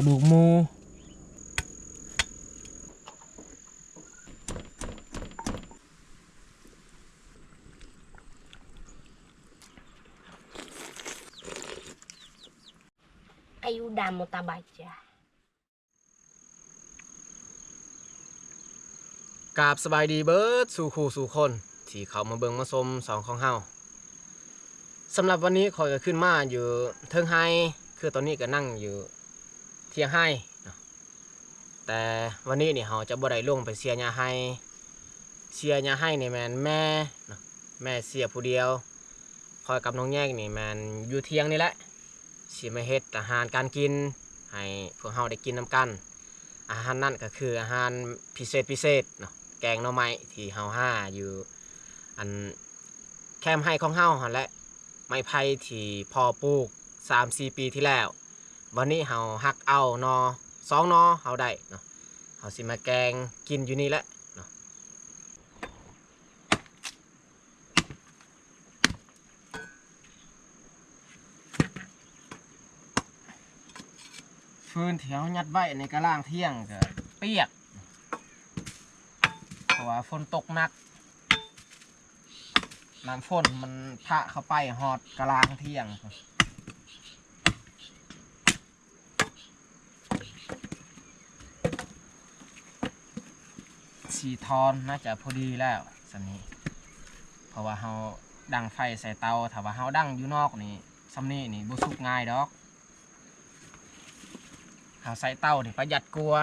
ระดูกหมู Ayudamu tabaca. กราบสบายดีเบิร์ดสู่ครูสู่คน ที่เขามาเบิงมาชมสองของเฮาสำหรับวันนี้ขอยก็ขึ้นมาอยู่เทิงไฮคือตอนนี้ก็นั่งอยู่ เทียงไฮเนาะแต่วันนี้นี่เฮาจะบ่ได้ลงไปเสียยาไฮเสียยาไฮนี่แมนแม่แม่เสียผู้เดียว คอยกับน้องแยกนี่แมนอยู่เทียงนี่แหละสิมาเฮ็ดอาหารการกิน ให้พวกเฮาได้กินนํกัน อาหารนั่นก็คืออาหารพิเศษพิเศษเนาะแกงหน่อไม้ที่เฮาห้าอยู่อันแคมให้ของเฮาหั่นแหละไม้ไผ่ที่พอปลูก3-4ปีที่แล้ว วันนี้เฮาหักเอานอสองนอเฮาได้เนาะเฮาสิมาแกงกินอยู่นี่แหละเนาะฟืนที่เฮายัดไว้ในกระล่างเที่ยงก็เปียกเพราะว่าฝนตกหนักน้ำฝนมันพะเข้าไปหอดกระลางเที่ยง สีทอนน่าจะพอดีแล้วสันนี้เพราะว่าเฮาดังไฟใส่เตาถ้าว่าเฮาดังอยู่นอกนี่สัมนี่นี่บุสุกง่ายดอกเฮาใส่เตานี่ประหยัดกลัว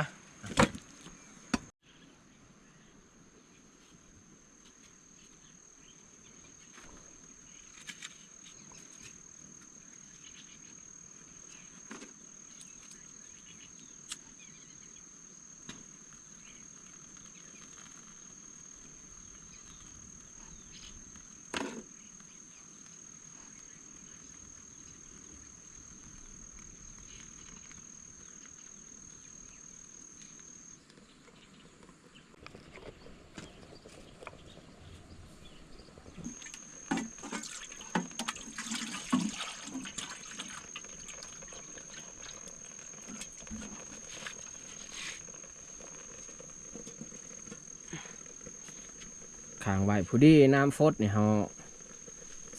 ขางไว้ผู้ดีน้ำฟดนี่ยเฮา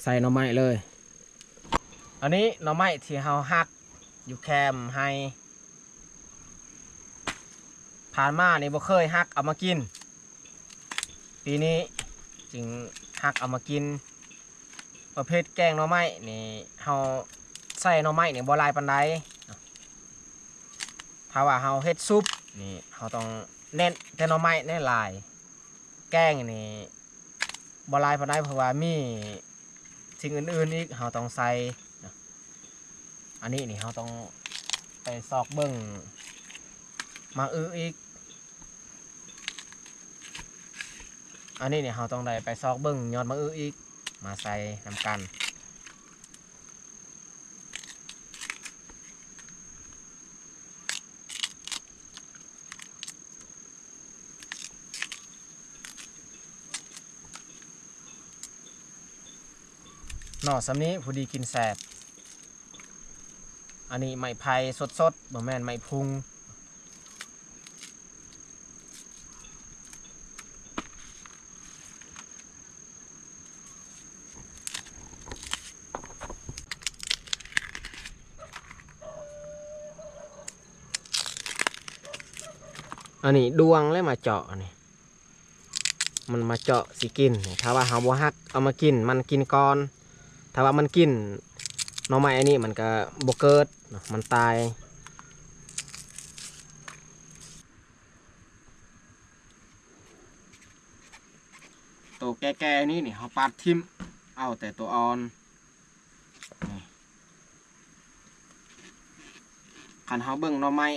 ใส่หน่อไม้เลย อันนี้หน่อไม้ที่เฮาหักอยู่แคมให้ผ่านมานี่บ่เคยหักเอามากิน ปีนี้จึงหักเอามากิน ประเภทแกงหน่อไม้นี่เฮาใส่หน่อไม้นี่บ่ลายปานใดถ้าว่าเฮาเฮ็ดซุปนี่เฮาต้องเน้นแต่หน่อไม้แน่หลาย แกงนี่ บลายพอได้เพราะว่ามีสิ่งอื่นๆอีกเราต้องใส่อันนี้นี่เราต้องไปซอกเบิ้งมาอื้ออีก อันนี้นี่เราต้องได้ไปซอกเบิ้งยอดมาอื้ออีก มาใส่นำกัน นอสำนี้ผู้ดีกินแสบ อันนี้ไม้ไผ่สดๆบ่แม่นไม้พุงอันนี้ดวงเลยมาเจาะอันนี้มันมาเจาะสิกิน ถ้าว่าเฮาบ่ฮักเอามากินมันกินก่อน ถ้าว่ามันกินหน่อไม้อันนี้มันก็บ่เกิดมันตายตัวแก่ๆนี่นี่เขาปัดทิมเอาแต่ตัวอ่อนนี่คันเขาเบิ่งหน่อไม้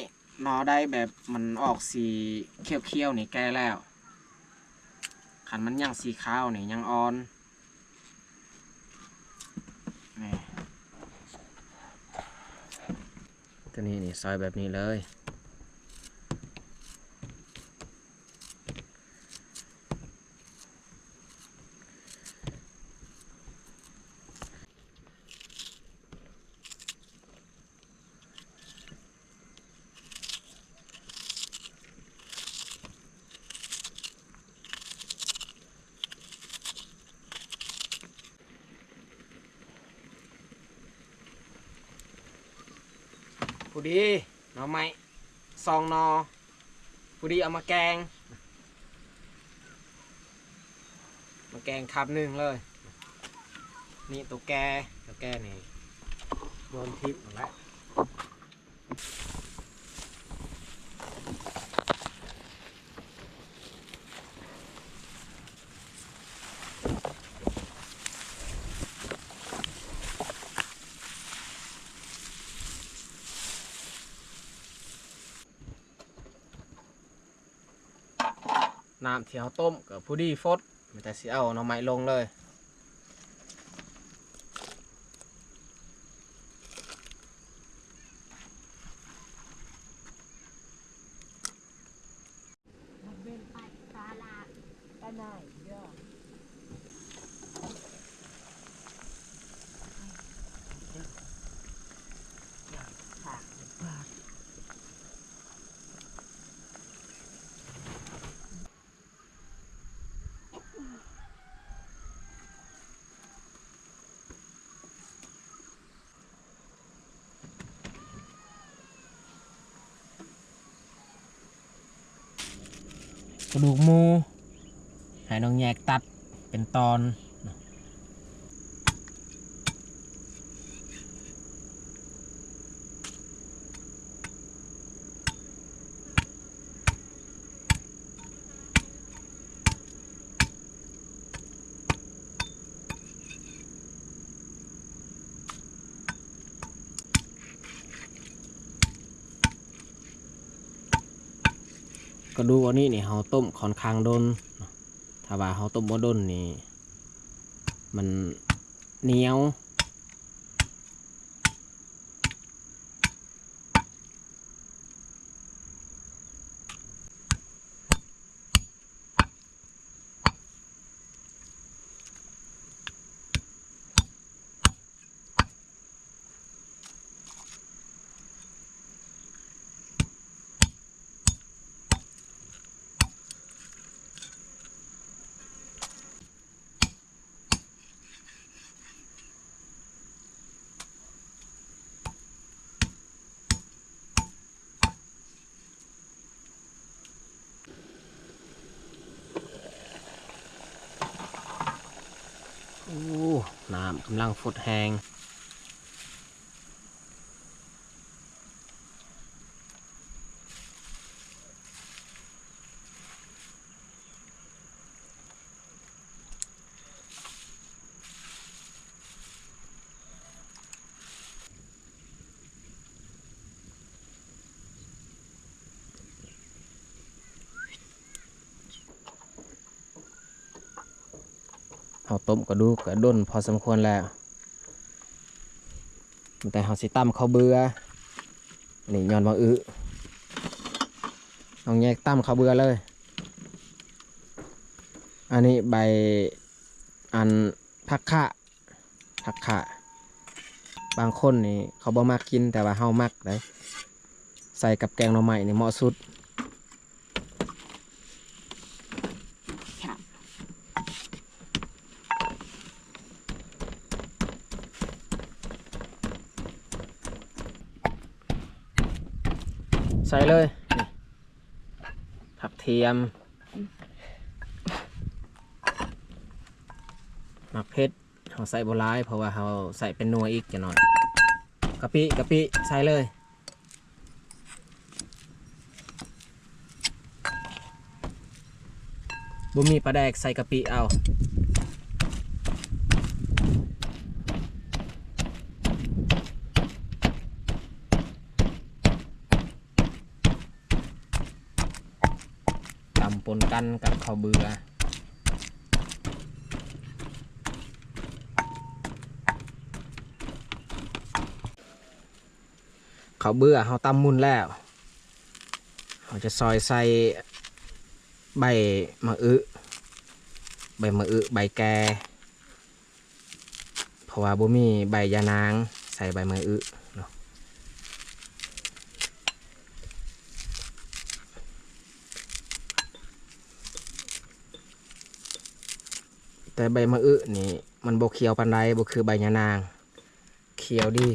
นอได้แบบมันออกสีเขียวๆนี่แก่แล้วคันมันยังสีขาวนี่ยังอ่อนตัว นี้นี่ซอยแบบนี้เลย ผู้ดีหน่อไม้ซองนอผู้ดีเอามาแกง มาแกงคับหนึ่งเลย นี่ตัวแกตัวแกนี่โดนทิพย์หมดแล้ว น้ำที่เราต้มกับผู้ดีฟดมันจะสิเอาน้อไม้ลงเลย เป็นไปศาลา ไปไหนเยอะ กระดูกหมูให้น้องแยกตัดเป็นตอน ระดูกอันนี้นี่เขาต้มค่อนข้างโดนเนาะถ้าว่าเขาต้มบ่โดนนี่ มันเหนียว โอ้น้ำกำลังฟดแหง เราต้มกระดูกกระด้นพอสมควรแล้วแต่เราสิตั้มเขาเบื่อนี่ย้อนว่าอึเอาแยกตั้มเขาเบื่อเลย อันนี้ใบอันผักขะผักขะบางคนนี่เขาบ่มักกินแต่ว่าเฮามักเลยใส่กับแกงหน่อไม้นี่เหมาะสุด ใส่เลยนี่ผักเทียมมักเพชรเราใส่โบราย เพราะว่าเราใส่เป็นนัวอีกจะหน่อยกะปิกะปิใส่เลยบุมีปลาแดกใส่กะปิเอา ตำปน กันกับเขาเบือเขาเบื่อเขาตำมุนแล้วเขาจะซอยใส่ใบมะอึใบมะอึใบแกเพราะว่าบ่มีใบยานางใส่ใบมะอึเนาะ แต่ใบมะอึนี่มันโบเขียวปันใดบคือใบยะนาง เขียวดี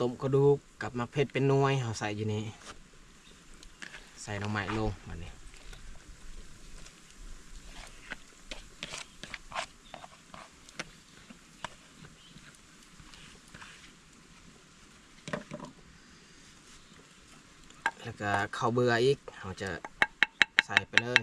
ต้มกระดูกกับมักเผ็ดเป็นน่วยเอาใส่อยู่นี่ใส่หน่อไม้ลงมาเนี่แล้วก็ข้าวเบื่ออีกเราจะใส่ไปเลย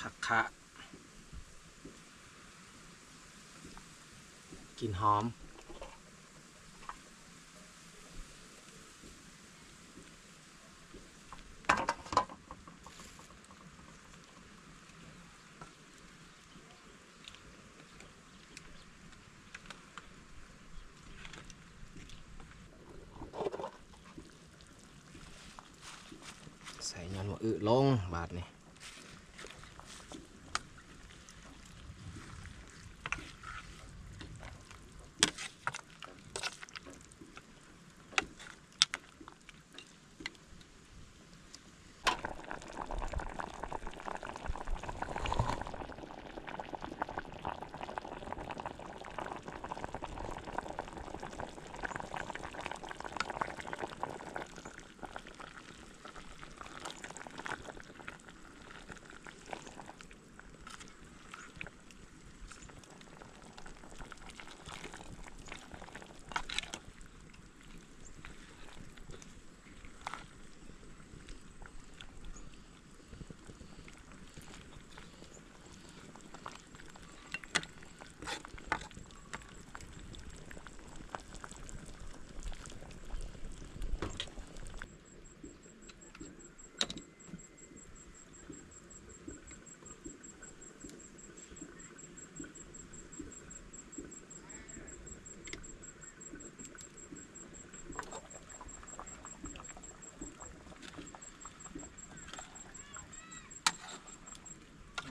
ผัก คะกลิ่นหอม ใส่ยันว่าอึลงบาทนี่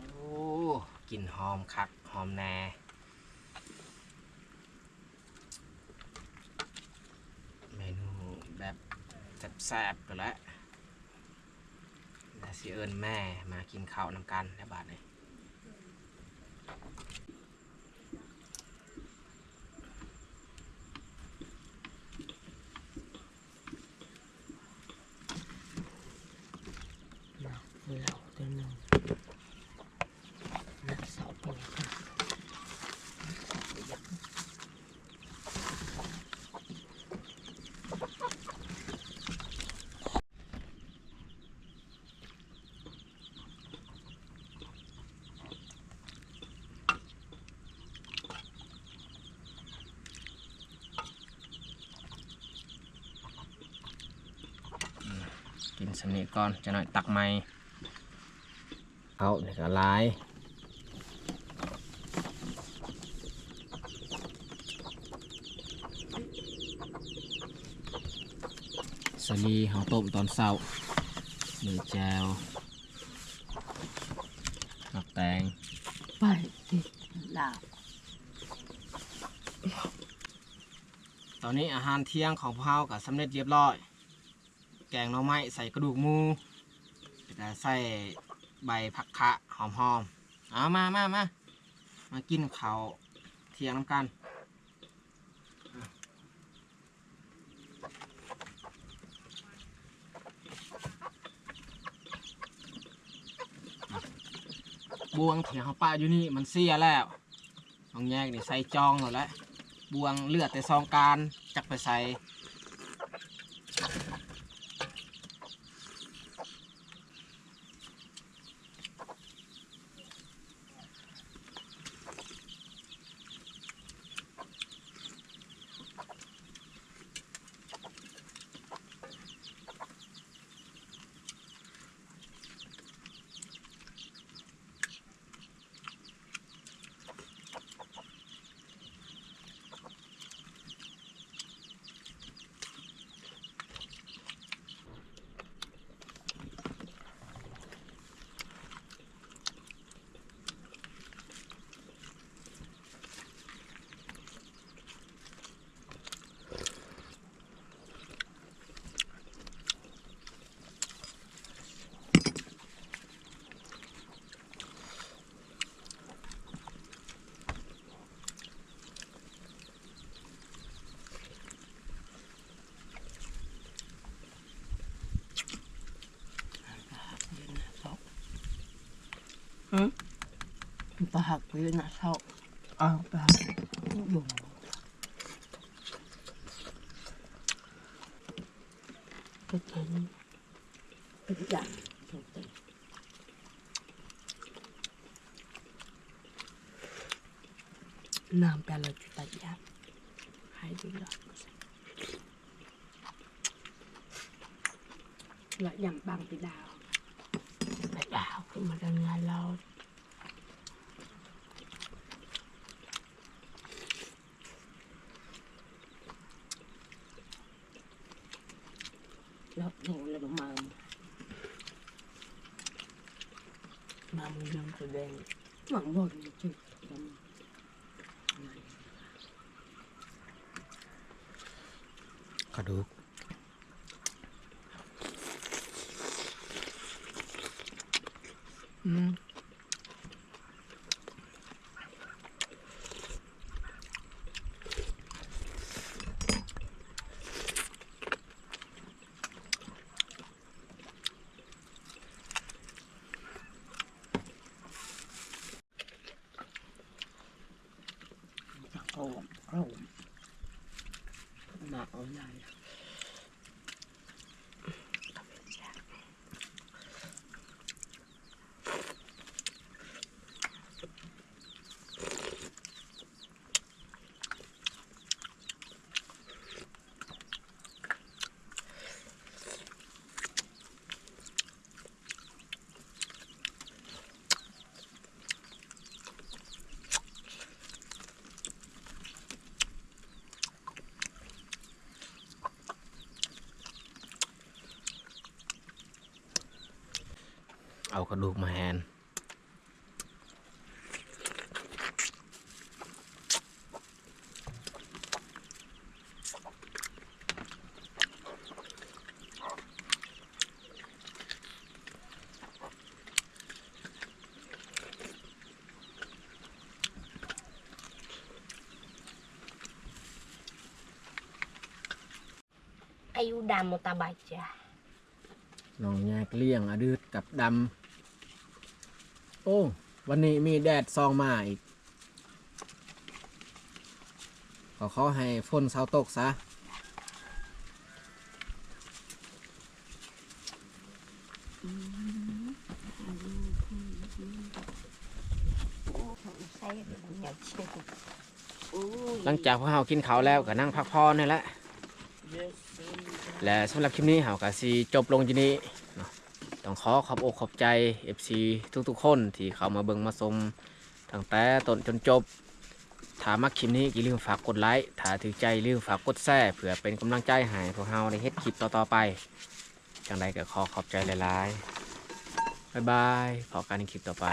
โอ้ก ลิ่นหอมคักหอมแน่เมนูแบบแซ่บๆกันแล้วและสิเอิญแม่มากินข้าวนำกันในบาทนี้เราเราตัวหนึ่งนักสอบปค่ะ กินสำนีก่อนจะหน่อยตักไม้เอาเดี๋ยวก็ลายสลีเขาต้มตอนเช้าหนึ่งแจวหมักแตงไปติดลาวตอนนี้อาหารเที่ยงของพวกเราก็สำเร็จเรียบร้อย แกงหน่อไม้ใส่กระดูกหมูแล้วใส่ใบผักคะหอมๆเอามามามามากินข้าวเที่ยงน้ำกันบวงเถียงเขาป้าอยู่นี่มันเสียแล้วต้องแยกนี่ใส่จองหมดแล้วบวงเลือดแต่ซองการจักไปใส่ ปากไปนะเศร้าอ้าวไปอยู่ก็เห็นเป็นอย่างจริงน้ำแปลเราจุดตัดยาหายดีแล้วแล้วอย่างบางไปดาวไปดาวขึ้นมาดันงานเรา แล้วหนูเลยมามามือนำแสดงหวังบนจุดกัน กระดูก อืม โอ้โหมาเอาใหญ่ เอากระดูกมาแฮนอายุดำมตาบายจ้ะน้องแยกเลี่ยงอดืดกับดำ โอ้ วันนี้มีแดดซองมาอีก ขอขอให้ฝนเสาตกซะ หลังจากพวกเรากินเขาวแล้วก็นั่งพักผ่อนนี่แหละ และสำหรับคลิปนี้เราก็สีจบลงที่นี้ ต้องขอขอบอกขอบใจ FC ทุกๆคนที่เข้ามาเบิ่งมาชมตั้งแต่ต้นจนจบถ้ามักคลิปนี้อย่าลืมฝากกดไลค์ถ้าถือใจอย่าลืมฝากกดแชร์เพื่อเป็นกำลังใจให้พวกเราในเฮ็ดคลิปต่อๆไปจังใดก็ขอขอบใจหลายๆบ๊ายบายพอกันในคลิปต่อไป